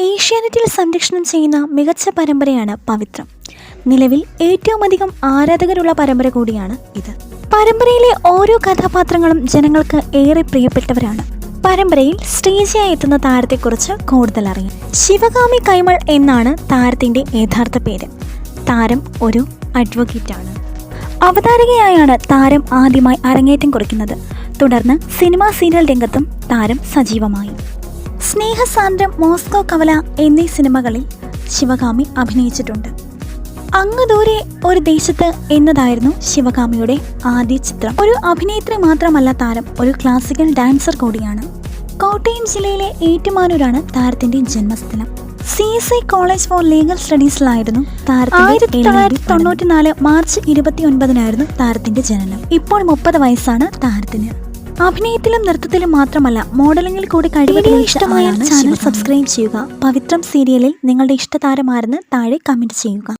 ഏഷ്യാനെറ്റിൽ സംരക്ഷണം ചെയ്യുന്ന മികച്ച പരമ്പരയാണ് പവിത്രം. നിലവിൽ ഏറ്റവും അധികം ആരാധകരുള്ള പരമ്പര കൂടിയാണ് ഇത്. പരമ്പരയിലെ ഓരോ കഥാപാത്രങ്ങളും ജനങ്ങൾക്ക് ഏറെ പ്രിയപ്പെട്ടവരാണ്. പരമ്പരയിൽ ശ്രീജയായി എത്തുന്ന താരത്തെക്കുറിച്ച് കൂടുതൽ അറിയാം. ശിവകാമി കൈമൾ എന്നാണ് താരത്തിന്റെ യഥാർത്ഥ പേര്. താരം ഒരു അഡ്വക്കേറ്റാണ്. അവതാരകയായാണ് താരം ആദ്യമായി അരങ്ങേറ്റം കുറിക്കുന്നത്. തുടർന്ന് സിനിമാ സീരിയൽ രംഗത്തും താരം സജീവമായി. സ്നേഹസാന്ദ്രം മോസ്കോ കവല എന്നീ സിനിമകളിൽ ശിവകാമി അഭിനയിച്ചിട്ടുണ്ട്. അങ്ങ് ദൂരെ ഒരു ദേശത്ത് എന്നതായിരുന്നു ശിവകാമിയുടെ ആദ്യ ചിത്രം. ഒരു അഭിനേത്രി മാത്രമല്ല താരം ഒരു ക്ലാസിക്കൽ ഡാൻസർ കൂടിയാണ്. കോട്ടയം ജില്ലയിലെ ഏറ്റുമാനൂരാണ് താരത്തിന്റെ ജന്മസ്ഥലം. C S I college for legal സ്റ്റഡീസിലായിരുന്നു ആയിരത്തി തൊള്ളായിരത്തി തൊണ്ണൂറ്റിനാല് മാർച്ച് ഇരുപത്തി ഒൻപതിനായിരുന്നു താരത്തിന്റെ ജനനം. ഇപ്പോൾ മുപ്പത് വയസ്സാണ് താരത്തിന്. അഭിനയത്തിലും നൃത്തത്തിലും മാത്രമല്ല മോഡലിംഗിൽ കൂടി കഴിവ് ഇഷ്ടമായ ചാനൽ സബ്സ്ക്രൈബ് ചെയ്യുക. പവിത്രം സീരിയലിൽ നിങ്ങളുടെ ഇഷ്ടതാരമാരെന്ന് താഴെ കമന്റ് ചെയ്യുക.